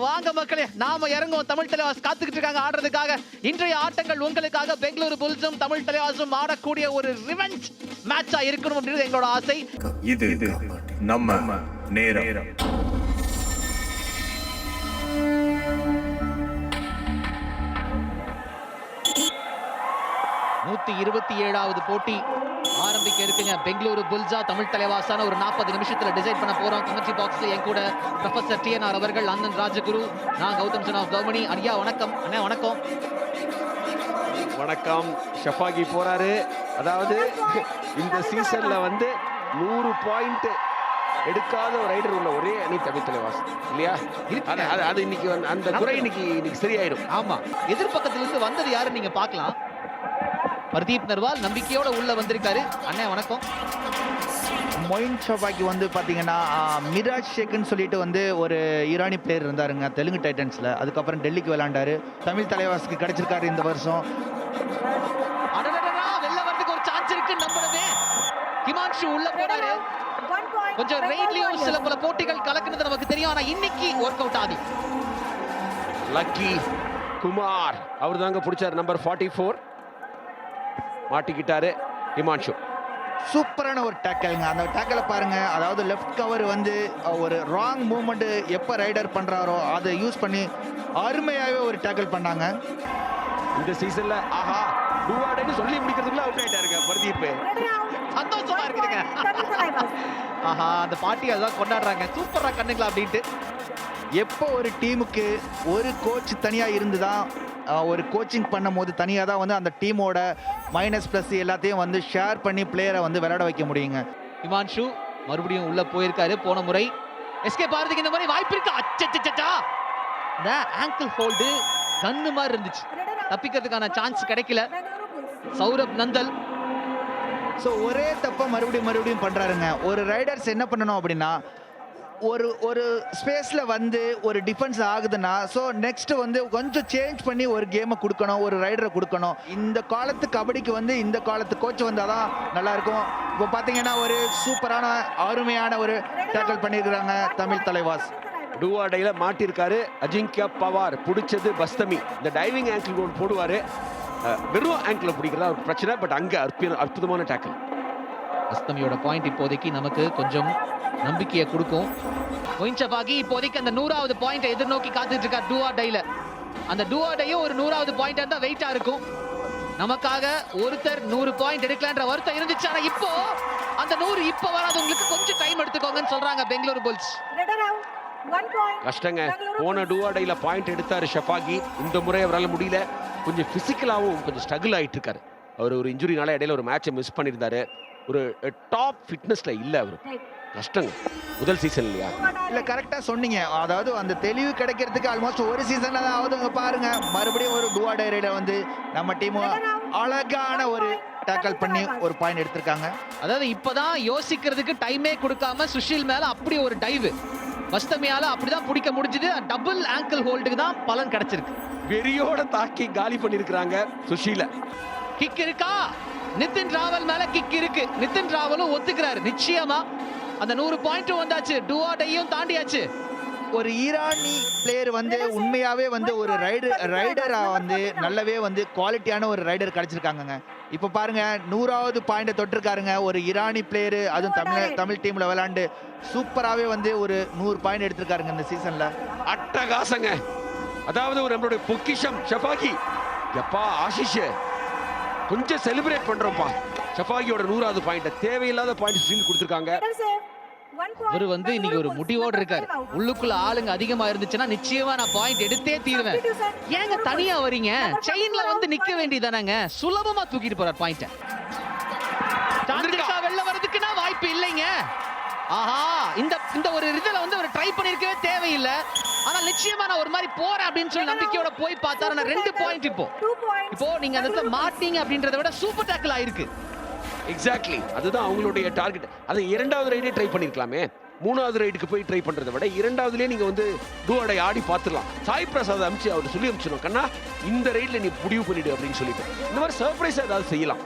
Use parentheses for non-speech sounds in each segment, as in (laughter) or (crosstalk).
வாங்க மக்களே நாம இறங்குவோம். தமிழ் தலைவாஸ் காத்துக்கிட்டு இருக்காங்க ஆடுறதுக்காக. இன்றைய ஆட்டங்கள் உங்களுக்காக பெங்களூரு புல்ஸும் தமிழ் தலைவாசும் ஆடக்கூடிய ஒரு ரிவெஞ்ச் மேட்சா இருக்கணும் அப்படின்றது எங்களோட ஆசை. இது நம்ம நேரம். நூத்தி இருபத்தி ஏழாவது போட்டி. ஆரம்பிக்க இருக்குங்க. பெங்களூரு புல்ஸா தமிழ் தலைவாசான ஒரு நாற்பது நிமிஷத்துல டிசைட் பண்ண போறோம் கமெண்ட்ரி பாக்ஸ்ல என் கூட ப்ரொஃபசர் டிஎன்ஆர் அவர்கள் அண்ணன் ராஜகுரு நான் கௌதம் சன் ஆஃப் கவுமணி. ஐயா வணக்கம். அண்ணா வணக்கம். வணக்கம். ஷஃபாகி போறாரு. அதாவது இந்த சீசன்ல வந்து நூறு பாயிண்ட் எடுக்காத ஒரு ரைடர் உள்ள ஒரே அணி தமிழ் தலைவாசம் இல்லையா. அது- அது இன்னைக்கு அந்த குறை இன்னைக்கு இன்னைக்கு சரியாயிடும் ஆமா. எதிர்பக்கத்துல இருந்து வந்தது யாருன்னு நீங்க பார்க்கலாம். பர்தீப் நர்வால் நம்பிக்கையோட உள்ள வந்திருக்காரு. அண்ணே வணக்கம். மொயின் ஷபாக்கி வந்து பார்த்தீங்கன்னா மிராஜ் ஷேக்குன்னு சொல்லிட்டு வந்து ஒரு ஈரானி பிளேயர் இருந்தாருங்க தெலுங்கு டைட்டன்ஸில் அதுக்கப்புறம் டெல்லிக்கு விளையாண்டாரு. தமிழ் தலைவாசுக்கு கிடைச்சிருக்காரு இந்த வருஷம். அடடடடா, வெளில வரதுக்கு ஒரு சான்ஸ் இருக்கு நம்பணுமே ஹிமான்ஷு உள்ள போனாரு. கொஞ்சம் ரெய்ட்லயும் சில பல போட்டிகள் கலக்குனது நமக்கு தெரியும் ஆனா இன்னைக்கு ஒர்க் அவுட் ஆகுது லக்கி குமார் அவர் தாங்க பிடிச்சார் நம்பர் ஃபார்ட்டி ஃபோர் மாட்டிக்கிட்டாரு ஹிமான்ஷு. சூப்பரான ஒரு டேக்கலுங்க அந்த டேக்கலை பாருங்க. அதாவது லெஃப்ட் கவர் வந்து ஒரு ராங் மூவ்மெண்ட் எப்போ ரைடர் பண்ணுறாரோ அதை யூஸ் பண்ணி அருமையாகவே ஒரு டேக்கல் பண்ணாங்க. இந்த சீசன்ல ஆஹா டூவாடன்னு சொல்லி முடிக்கிறதுக்குள்ள அவுட் ஆயிட்டாருங்க பர்தீப் சந்தோஷமா இருக்குதுங்க. (laughs) ஆஹா அந்த பாட்டி அதான் கொண்டாடுறாங்க. சூப்பரா கண்ணுங்களா அப்படின்ட்டு. எப்போ ஒரு டீமுக்கு ஒரு கோச் தனியாக இருந்து தான் ஒரு கோச்சிங் பண்ணும் போது தனியாக தான் வந்து அந்த டீமோட மைனஸ் ப்ளஸ் எல்லாத்தையும் வந்து ஷேர் பண்ணி பிளேயரை வந்து விளையாட வைக்க முடியுங்க. ஹிமான்ஷு மறுபடியும் உள்ள போயிருக்காரு. போன முறை எஸ்கே பாரதிக்கு இந்த மாதிரி வாய்ப்பு இருக்கு. அச்சச்சச்சா இந்த ஆங்கிள் ஹோல்டு கண்ணு மாதிரி இருந்துச்சு. தப்பிக்கிறதுக்கான சான்ஸ் கிடைக்கல. சௌரப் நந்தல். ஸோ ஒரே தப்பை மறுபடியும் மறுபடியும் பண்ணுறாருங்க ஒரு ரைடர்ஸ் என்ன பண்ணணும் அப்படின்னா ஒரு ஒரு ஸ்பேஸில் வந்து ஒரு டிஃபென்ஸ் ஆகுதுன்னா ஸோ நெக்ஸ்ட் வந்து கொஞ்சம் சேஞ்ச் பண்ணி ஒரு கேமை கொடுக்கணும் ஒரு ரைடரை கொடுக்கணும். இந்த காலத்து கபடிக்கு வந்து இந்த காலத்து கோச் வந்தால் தான் நல்லாயிருக்கும். இப்போ பார்த்தீங்கன்னா ஒரு சூப்பரான அருமையான ஒரு டேக்கல் பண்ணியிருக்கிறாங்க தமிழ் தலைவாஸ். டூவாடையில் மாட்டியிருக்காரு அஜிங்கியா பவார். பிடிச்சது பஸ்தமி. இந்த டைவிங் ஆங்கிள் ஒன்று போடுவார் வெறும் ஆங்கிள் பிடிக்கிறதா ஒரு பிரச்சனை பட் அங்கே அற்புதமான டேக்கிள் அஸ்தமியோட பாயிண்ட் இப்போதைக்கு நமக்கு கொஞ்சம் நம்பிக்கையை கொடுக்கும். மொயின்சபாகி இப்போதைக்கு அந்த நூறாவது பாயிண்ட் எதிர்நோக்கி காத்துட்டு இருக்கார் டூஆ டைல அந்த டூஆ டையும் ஒரு நூறாவது பாயிண்ட் இருந்தா வெயிட்டா இருக்கும். நமக்காக ஒருத்தர் நூறு பாயிண்ட் எடுக்கலான்ற வருத்தம் இருந்துச்சு. ஆனா இப்போ அந்த நூறு இப்போ வராது உங்களுக்கு கொஞ்சம் டைம் எடுத்துக்கோங்கன்னு சொல்றாங்க பெங்களூரு புல்ஸ். கஷ்டங்க. போன டூவாடையில பாயிண்ட் எடுத்தாரு ஷஃபாகி இந்த முறை அவரால் முடியல. கொஞ்சம் பிசிக்கலாவும் கொஞ்சம் ஸ்ட்ரகிள் ஆயிட்டு இருக்காரு அவர் ஒரு இன்ஜுரினால இடையில ஒரு மேட்சை மிஸ் பண்ணியிருந்தாரு. ஒரு டாப் ஃபிட்னஸ்ல இல்ல அவர். கஷ்டங்க முதல் சீசன் இல்லையா? இல்லை கரெக்டாக சொன்னீங்க. அதாவது அந்த தெளிவு கிடைக்கிறதுக்கு ஆல்மோஸ்ட் ஒரு சீசனில் தான் ஆகுதுங்க பாருங்க. மறுபடியும் ஒரு டுவா டைரியில் வந்து நம்ம டீம் அழகான ஒரு டேக்கல் பண்ணி ஒரு பாயிண்ட் எடுத்திருக்காங்க. அதாவது இப்பதான் யோசிக்கிறதுக்கு டைமே கொடுக்காம சுஷில் மேல அப்படி ஒரு டைவ் வஸ்தமியால அப்படிதான் பிடிக்க முடிஞ்சது. டபுள் ஆங்கிள் ஹோல்டுக்கு தான் பலன் கிடைச்சிருக்கு. வெறியோட தாக்கி காலி பண்ணிருக்கிறாங்க சுஷீல. கிக் இருக்கா? நிதின் ராவல் மேல கிக் இருக்கு. நிதின் ராவலும் ஒத்துக்கிறாரு. நிச்சயமா அந்த நூறு பாயிண்ட் வந்தாச்சு. டுவாடையும் தாண்டியாச்சு. ஒரு ஈரானி பிளேயர் வந்து உண்மையாவே வந்து ஒரு ரைடர் ரைடரா வந்து நல்லாவே வந்து குவாலிட்டியான ஒரு ரைடர் கிடைச்சிருக்காங்கங்க. இப்போ பாருங்க நூறாவது பாயிண்ட தொட்டிருக்காருங்க. ஒரு ஈரானி பிளேயர் அதுவும் தமிழ் தமிழ் டீம்ல விளையாண்டு சூப்பராகவே வந்து ஒரு நூறு பாயிண்ட் எடுத்திருக்காருங்க இந்த சீசன்ல அட்டகாசங்க. அதாவது ஒரு நம்மளுடைய பொக்கிஷம் ஷஃபாகி எப்பா ஆஷிஷ். கொஞ்சம் செலிப்ரேட் பண்றோம்ப்பா. ஷஃபாகியோட நூறாவது பாயிண்ட் தேவையில்லாத பாயிண்ட் ஸ்டீல் கொடுத்துருக்காங்க. இவர் வந்து இன்னைக்கு ஒரு முடிவோடு இருக்காரு. உள்ளுக்குள்ள ஆளுங்க அதிகமா இருந்துச்சுன்னா நிச்சயமா நான் பாயிண்ட் எடுத்தே தீருவேன். ஏங்க தனியா வரீங்க? செயின்ல வந்து நிக்க வேண்டியதானங்க சுலபமா தூக்கிட்டு போறார் பாயிண்ட வெளில வர்றதுக்குன்னா வாய்ப்பு இல்லைங்க. ஆஹா இந்த இந்த ஒரு இதுல வந்து ஒரு ட்ரை பண்ணிருக்கவே ஆனா நிச்சயமா நான் ஒரு மாதிரி போறேன் அப்படின்னு சொல்லி நம்பிக்கையோட போய் பார்த்தாரு. நான் ரெண்டு பாயிண்ட் இப்போ. இப்போ நீங்க அந்த இடத்துல மாட்டீங்க அப்படின்றத விட சூப்பர் டேக்கிள் ஆயிருக்கு. எக்ஸாக்ட்லி அதுதான் அவங்களுடைய டார்கெட் அதை இரண்டாவது ரைடே ட்ரை பண்ணிருக்கலாமே. மூணாவது ரைடுக்கு போய் ட்ரை பண்றதை விட இரண்டாவதுலயே நீங்க வந்து டூஅடை ஆடி பார்த்துடலாம். சாய் பிரசாத் அமிச்சு அவர் சொல்லி அமிச்சிடும் கண்ணா இந்த ரைட்ல நீ முடிவு பண்ணிடு அப்படின்னு சொல்லிட்டு. இந்த மாதிரி சர்ப்ரைஸ் ஏதாவது செய்யலாம்.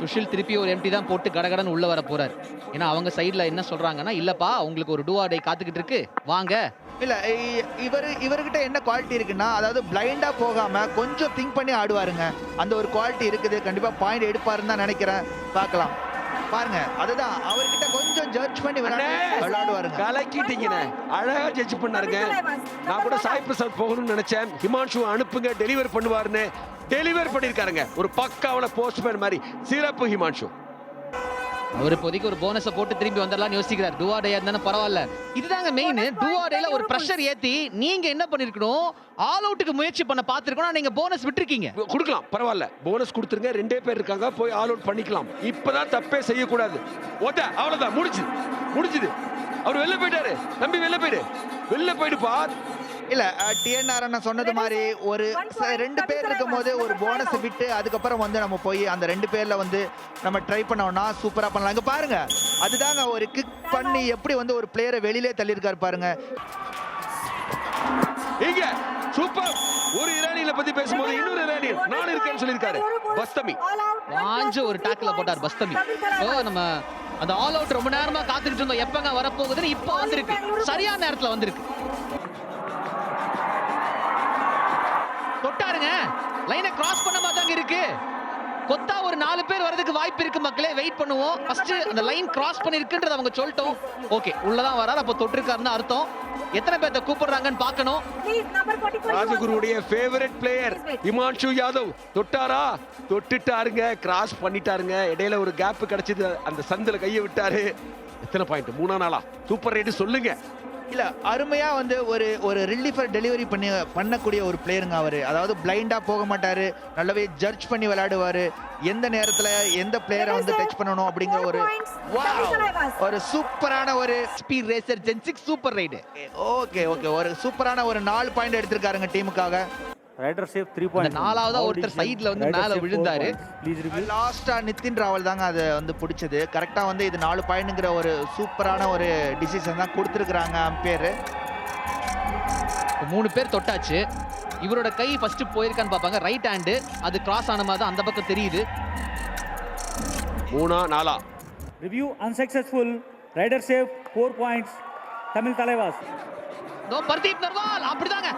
சுஷில் திருப்பி ஒரு எம்டி தான் போட்டு கடகடன் உள்ள வர போறாரு. ஏன்னா அவங்க சைடுல என்ன சொல்றாங்கன்னா இல்லப்பா உங்களுக்கு ஒரு டை காத்துக்கிட்டு இருக்கு. வாங்க. இல்ல இ- இவரு இவர்கிட்ட என்ன குவாலிட்டி இருக்குன்னா அதாவது பிளைண்டா போகாம கொஞ்சம் திங்க் பண்ணி ஆடுவாருங்க. அந்த ஒரு குவாலிட்டி இருக்குது. கண்டிப்பா பாயிண்ட் எடுப்பாருன்னு தான் நினைக்கிறேன். பார்க்கலாம். பாருங்க அதுதான். அவர்கிட்ட கொஞ்சம் ஜட்ஜ் பண்ணி விளையாடு அண்ணே! விளையாடுவாருங்க கலக்கிட்டீங்கண்ணே. அழகா ஜட்ஜ் பண்ணாருங்க. நான் கூட சாய் பிரசாத் போகணும்னு நினைச்சேன். ஹிமான்ஷு அனுப்புங்க டெலிவர் பண்ணுவாருன்னு. டெலிவர் பண்ணிருக்காருங்க. ஒரு பக்காவன போஸ்ட்மேன் மாதிரி. சிறப்பு ஹிமான்ஷு. அவர் இப்போதைக்கு ஒரு போனஸை போட்டு திரும்பி வந்துடலாம்னு யோசிக்கிறார். டூஆர் டே இருந்தானே பரவாயில்ல. இதுதாங்க மெயின் டூஆர் டேல ஒரு ப்ரெஷர் ஏத்தி நீங்க என்ன பண்ணிருக்கணும்? ஆல் அவுட்டுக்கு முயற்சி பண்ண பார்த்திருக்கணும். நீங்க போனஸ் விட்டுருக்கீங்க. கொடுக்கலாம். பரவாயில்ல. போனஸ் கொடுத்துருங்க. ரெண்டே பேர் இருக்காங்க. போய் ஆல் அவுட் பண்ணிக்கலாம். இப்பதான் தப்பே செய்யக்கூடாது. ஓட்ட அவ்வளவுதான். முடிச்சுது முடிச்சுது அவர் வெளில போயிட்டாரு. தம்பி வெளில போயிடு. வெளில போயிடுப்பா. இல்ல டிஎன்ஆர் அண்ணா சொன்னது மாதிரி ஒரு ரெண்டு பேர் இருக்கும் போது ஒரு போனஸ் விட்டு அதுக்கப்புறம் வந்து நம்ம போய் அந்த ரெண்டு பேர்ல வந்து நம்ம ட்ரை பண்ணோம்னா சூப்பரா பண்ணலாம். இங்க பாருங்க அதுதாங்க ஒரு கிக் பண்ணி எப்படி வந்து ஒரு பிளேயரை வெளியிலே தள்ளியிருக்காரு பாருங்க. இங்க சூப்பர் ஒரு இரானியில பத்தி பேசும்போது இன்னொரு இரானியன் நான் இருக்கேன்னு சொல்லியிருக்காரு. பஸ்தமி. வாஞ்சு ஒரு டாக்கில் போட்டார் பஸ்தமி. ஸோ நம்ம அந்த ஆல் அவுட் ரொம்ப நேரமா காத்துக்கிட்டு இருந்தோம். எப்பங்க வரப்போகுதுன்னு இப்போ வந்திருக்கு. சரியான நேரத்துல வந்திருக்கு. கொத்தா ஒரு நாலு பேர் வரதுக்கு வாய்ப்பு இருக்கு மக்களே. வெயிட் பண்ணுவோம். ஃபர்ஸ்ட் அந்த லைன் கிராஸ் பண்ணிருக்குன்றத அவங்க சொல்லிட்டோம். ஓகே உள்ளதான் வராரு அப்போ தொட்டிருக்காருன்னு அர்த்தம். எத்தனை பேர்த்த கூப்பிடுறாங்கன்னு பார்க்கணும். ராஜகுருவுடைய ஃபேவரட் பிளேயர் இமான்ஷு யாதவ் தொட்டாரா? தொட்டுட்டாருங்க. கிராஸ் பண்ணிட்டாருங்க. இடையில ஒரு கேப் கிடைச்சது. அந்த சந்தில கையை விட்டாரு. எத்தனை பாயிண்ட் மூணா நாளா சூப்பர் ரேட் சொல்லுங்க. இல்ல அருமையா வந்து ஒரு ஒரு ரிலீஃபர் டெலிவரி பண்ணி பண்ணக்கூடிய ஒரு பிளேயருங்க அவரு. அதாவது பிளைண்டா போக மாட்டாரு. நல்லாவே ஜட்ஜ் பண்ணி விளையாடுவாரு. எந்த நேரத்துல எந்த பிளேயரை வந்து டச் பண்ணணும் அப்படிங்கிற ஒரு wow! ஒரு சூப்பரான ஒரு speed racer gen six super raid okay okay ஒரு சூப்பரான ஒரு நாலு பாயிண்ட் எடுத்திருக்காருங்க டீமுக்காக ரைடர் சேஃப் த்ரீ பாயிண்ட் நாலாவதா ஒருத்தர் சைடுல வந்து மேல விழுந்தாரு. லாஸ்டா நிதின் ராவல் தாங்க அது வந்து பிடிச்சது. கரெக்டா வந்து இது நாலு பாயிண்ட்ங்கிற ஒரு சூப்பரான ஒரு டிசிஷன் தான் கொடுத்துருக்குறாங்க அம்பேர். மூணு பேர் தொட்டாச்சு. இவரோட கை ஃபர்ஸ்ட் போயிருக்கான்னு பார்ப்பாங்க. ரைட் ஹேண்டு அது கிராஸ் ஆன மாதிரி தான் அந்த பக்கம் தெரியுது. மூணா நாளா review unsuccessful raider safe four points Tamil Thalaivas. இதோ பர்தீப் நர்வால் அப்படிதாங்க.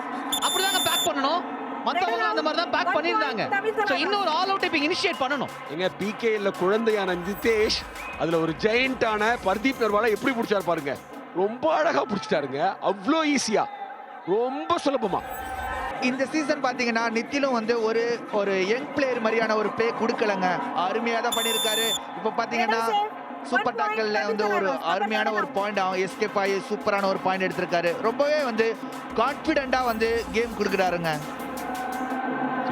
அப்படிதாங்க பேக் பண்ணணும். மத்தவங்க அந்த மாதிரி தான் பேக் பண்ணிருந்தாங்க சோ இன்னொரு ஆல் அவுட் இப்போ இனிஷியேட் பண்ணணும். எங்க பிகேல குழந்தையான நிதேஷ் அதுல ஒரு ஜெயண்டான பர்தீப் நர்வாலா எப்படி பிடிச்சாரு பாருங்க. ரொம்ப அழகா பிடிச்சிட்டாருங்க. அவ்வளோ ஈஸியா ரொம்ப சுலபமா. இந்த சீசன் பாத்தீங்கன்னா நித்திலும் வந்து ஒரு ஒரு யங் பிளேயர் மாதிரியான ஒரு பிளே கொடுக்கலங்க. அருமையா தான் பண்ணியிருக்காரு. இப்போ பாத்தீங்கன்னா சூப்பர் டாக்கல்ல வந்து ஒரு அருமையான ஒரு பாயிண்ட் அவன் எஸ்கேப் ஆகி சூப்பரான ஒரு பாயிண்ட் எடுத்திருக்காரு. ரொம்பவே வந்து கான்ஃபிடென்ட்டா வந்து கேம் கொடுக்குறாருங்க.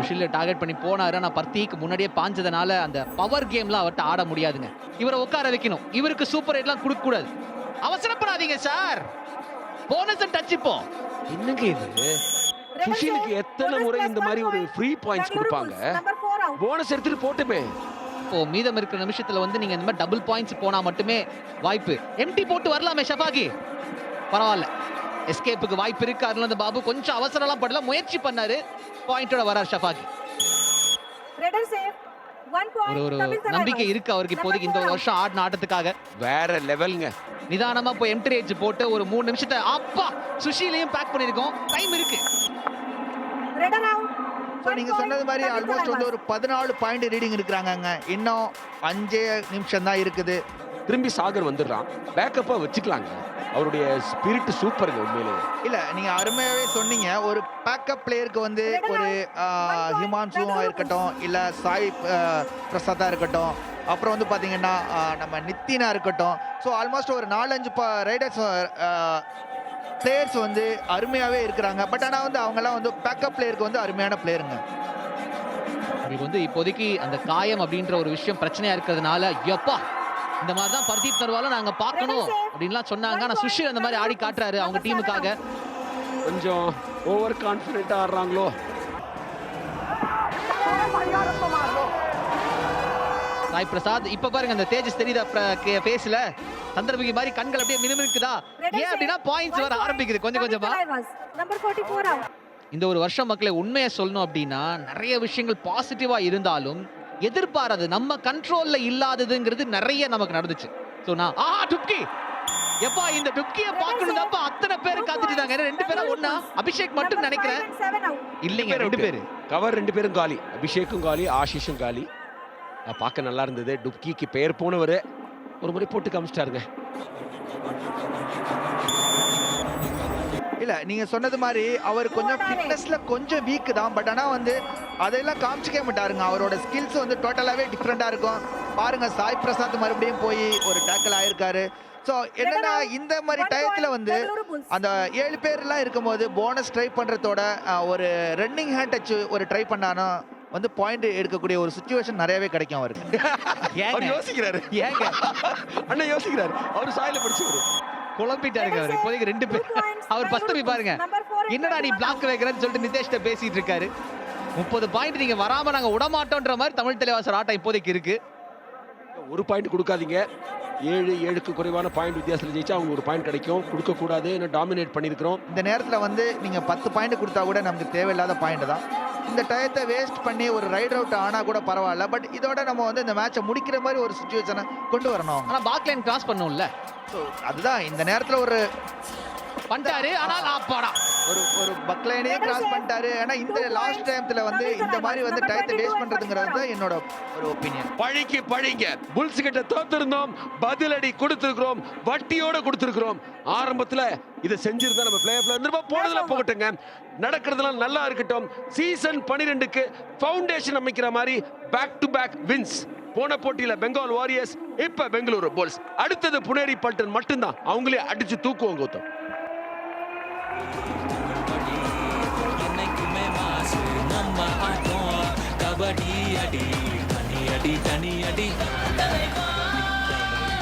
சுஷில டார்கெட் பண்ணி போனாரு ஆனா பர்தீக்கு முன்னாடியே பாஞ்சதுனால அந்த பவர் கேம்லாம் அவர்கிட்ட ஆட முடியாதுங்க. இவரை உட்கார வைக்கணும். இவருக்கு சூப்பர் ஹைட்லாம் கொடுக்க கூடாது. அவசரப்படாதீங்க சார். போனஸ் டச் இப்போ. என்னங்க இது? சுஷிலுக்கு எத்தனை முறை இந்த மாதிரி ஒரு ஃப்ரீ பாயிண்ட்ஸ் கொடுப்பாங்க? போனஸ் எடுத்துட்டு போட்டுமே. இப்போ மீதம் இருக்கிற நிமிஷத்துல வந்து நீங்க இந்த மாதிரி டபுள் பாயிண்ட்ஸ் போனா மட்டுமே வாய்ப்பு. எம்டி போட்டு வரலாமே ஷபாகி பரவாயில்ல. எஸ்கேப்புக்கு வாய்ப்பு இருக்கு? அதுல இருந்து பாபு கொஞ்சம் அவசரம்லாம் படல. முயற்சி பண்ணாரு. பாயிண்டோட வரார் ஷபாகி ஒரு ஒரு நம்பிக்கை இருக்கு அவருக்கு இப்போதைக்கு இந்த ஒரு வருஷம் ஆடின ஆட்டத்துக்காக. வேற லெவலுங்க நிதானமா போய் எம்ட்ரேஜ் போட்டு ஒரு மூணு நிமிஷத்தை அப்பா சுஷிலையும் பேக் பண்ணிருக்கோம் டைம் இருக்கு. நீங்க சொன்னது மாதிரி ஆல்மோஸ்ட் வந்து ஒரு பதினாலு பாயிண்ட் ரீடிங் இருக்கிறாங்கங்க. இன்னும் அஞ்சே நிமிஷம் தான் இருக்குது. திரும்பி சாகர் வந்துடுறான். பேக்கப்பா வச்சுக்கலாங்க. அவருடைய ஸ்பிரிட் சூப்பருங்க உண்மையிலேயே. இல்ல நீங்க அருமையாவே சொன்னீங்க. ஒரு பேக்கப் பிளேயருக்கு வந்து ஒரு ஹிமான்சுவா இருக்கட்டும் இல்ல சாய் பிரசாதா இருக்கட்டும். அப்புறம் வந்து பாத்தீங்கன்னா ஆஹ், நம்ம நித்தினா இருக்கட்டும். ஸோ ஆல்மோஸ்ட் ஒரு நாலஞ்சு ரைடர்ஸ் பிளேயர்ஸ் வந்து அருமையாவே இருக்கிறாங்க. பட் ஆனா வந்து அவங்கெல்லாம் வந்து பேக்கப் பிளேயருக்கு வந்து அருமையான பிளேயருங்க உங்களுக்கு வந்து இப்போதைக்கு அந்த காயம் அப்படின்ற ஒரு விஷயம் பிரச்சனையா இருக்கிறதுனால எப்பா இந்த மாதிரி தான் பர்தீப் நர்வாலும் நாங்க பார்க்கணும் அப்படின்லாம் சொன்னாங்க. ஆனா சுஷில் அந்த மாதிரி ஆடி காட்டுறாரு அவங்க டீமுக்காக. கொஞ்சம் ஓவர் கான்ஃபிடென்ட்டா ஆடுறாங்களோ? சாய் பிரசாத் இப்ப பாருங்க அந்த தேஜஸ் தெரியுதா ஃபேஸ்ல சந்திரமுகி மாதிரி கண்கள் அப்படியே மினுமினுக்குதா? ஏன் அப்படின்னா பாயிண்ட்ஸ் வர ஆரம்பிக்குது. கொஞ்சம் கொஞ்சமா. நம்பர் 44 இந்த ஒரு வருஷம் மக்களை உண்மையை சொல்லணும் அப்படின்னா நிறைய விஷயங்கள் பாசிட்டிவா இருந்தாலும் எதிர்பாராது. நம்ம கண்ட்ரோல்ல இல்லாததுங்கிறது நிறைய நமக்கு நடந்துச்சு. சோ நான் ஆ டுப்கி. எப்பா இந்த டுப்கிய பார்க்கணும் தான்ப்பா அத்தனை பேர் காத்துட்டு இருந்தாங்க ஏன்னா ரெண்டு பேரும் ஒண்ணா? அபிஷேக் மட்டும் நினைக்கிறேன். இல்லைங்க ரெண்டு பேரு. கவர் ரெண்டு பேரும் காலி. அபிஷேக்கும் காலி ஆஷிஷும் காலி. பார்க்க நல்லா இருந்தது. டுப்கிக்கு பெயர் போனவர். ஒரு முறை போட்டு காமிச்சிட்டாருங்க. இல்ல நீங்க சொன்னது மாதிரி அவர் கொஞ்சம் ஃபிட்னஸ்ல கொஞ்சம் வீக் தான். பட் ஆனா வந்து அதெல்லாம் காமிச்சிக்க மாட்டாருங்க. அவரோட ஸ்கில்ஸ் வந்து டோட்டலாவே டிஃப்ரெண்டா இருக்கும். பாருங்க சாய் பிரசாத் மறுபடியும் போய் ஒரு டேக்கிள் ஆயிருக்காரு. ஸோ என்னன்னா இந்த மாதிரி டயத்துல வந்து அந்த ஏழு பேர்லாம் இருக்கும்போது போனஸ் ட்ரை பண்றதோட அஹ், ஒரு ரன்னிங் ஹேண்ட் டச் ஒரு ட்ரை பண்ணானோ வந்து பாயிண்ட் எடுக்கக்கூடிய ஒரு சுச்சுவேஷன் நிறையவே கிடைக்கும் அவருக்கு. (laughs) அவர் யோசிக்கிறாரு. ஏங்க. அண்ணன் யோசிக்கிறாரு. அவர் சாயில படிச்சவரு. குழம்பிட்டாருங்க அவர். இப்போதைக்கு ரெண்டு பேர். அவர் ஃபர்ஸ்ட் போய் பாருங்க. என்னடா நீ பிளாக் வைக்கிறேன்னு சொல்லிட்டு நிதேஷ்ட பேசிட்டு இருக்காரு முப்பது பாயிண்ட் நீங்க வராம நாங்க விட மாட்டோம்ன்ற மாதிரி தமிழ் தலைவாசர் ஆட்டம் இப்போதைக்கு இருக்கு. ஒரு பாயிண்ட் கொடுக்காதீங்க. ஏழு ஏழுக்கு குறைவான பாயிண்ட் வித்தியாசத்தில் ஜெயிச்சா அவங்க ஒரு பாயிண்ட் கிடைக்கும். கொடுக்க கூடாது என்ன டாமினேட் பண்ணிருக்கிறோம் இந்த நேரத்துல வந்து நீங்க பத்து பாயிண்ட் கொடுத்தா கூட நமக்கு தேவையில்லாத பாயிண்ட் தான். இந்த டயத்தை வேஸ்ட் பண்ணி ஒரு ரைட் அவுட் ஆனா கூட பரவாயில்ல. பட் இதோட நம்ம வந்து இந்த மேட்சை முடிக்கிற மாதிரி ஒரு சுச்சுவேஷனை கொண்டு வரணும். ஆனா பாக் லைன் கிராஸ் பண்ணும்ல. அதுதான் இந்த நேரத்துல ஒரு பண்ணிட்டாரு ஆனால் அப்பாடா ஒரு ஒரு பக்லைனையும் கிராஸ் பண்ணிட்டாரு. ஆனா இந்த லாஸ்ட் டைம்ல வந்து இந்த மாதிரி வந்து டயத்தை வேஸ்ட் பண்றதுங்கிறது தான் என்னோட ஒரு ஒப்பீனியன் பழிக்கு பழிங்க. புல்ஸ் கிட்ட தோத்திருந்தோம். பதிலடி கொடுத்திருக்கிறோம். வட்டியோட கொடுத்திருக்கிறோம். ஆரம்பத்துல இதை செஞ்சிருந்தா நம்ம பிளே ஆஃப்ல இருந்திருப்போம் போனதுல போகட்டுங்க. நடக்கிறதுலாம் நல்லா இருக்கட்டும். சீசன் 12க்கு ஃபவுண்டேஷன் அமைக்கிற மாதிரி பேக் டு பேக் வின்ஸ் போன போட்டியில பெங்கால் வாரியர்ஸ் இப்ப பெங்களூரு போல்ஸ். அடுத்தது புனேரி பல்டன் மட்டும்தான். அவங்களே அடிச்சு தூக்குவோம் கௌதம் என்னைக்குமே மாசு நம்ம ஆட்டம். கபடி அடி தனி அடி தனி